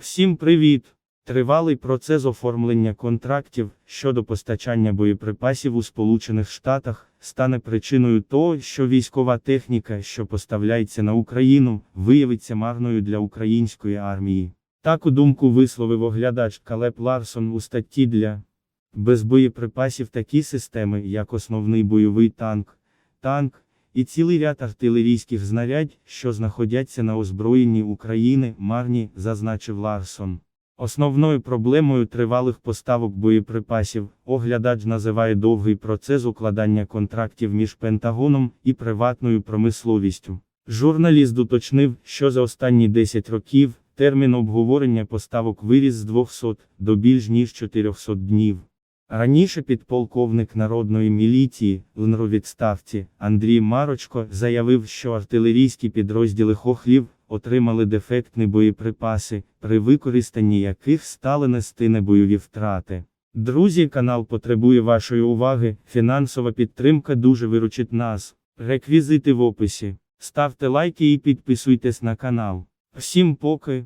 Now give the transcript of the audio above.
Всім привіт! Тривалий процес оформлення контрактів щодо постачання боєприпасів у Сполучених Штатах стане причиною того, що військова техніка, що поставляється на Україну, виявиться марною для української армії. Таку думку висловив оглядач Калеб Ларсон у статті для без боєприпасів такі системи, як основний бойовий танк, танк і цілий ряд артилерійських знарядь, що знаходяться на озброєнні України, марні, зазначив Ларсон. Основною проблемою тривалих поставок боєприпасів оглядач називає довгий процес укладання контрактів між Пентагоном і приватною промисловістю. Журналіст уточнив, що за останні 10 років термін обговорення поставок виріс з 200 до більш ніж 400 днів. Раніше підполковник народної міліції, ЛНРу відставці, Андрій Марочко заявив, що артилерійські підрозділи хохлів отримали дефектні боєприпаси, при використанні яких стали нести небойові втрати. Друзі, канал потребує вашої уваги, фінансова підтримка дуже виручить нас. Реквізити в описі. Ставте лайки і підписуйтесь на канал. Всім поки.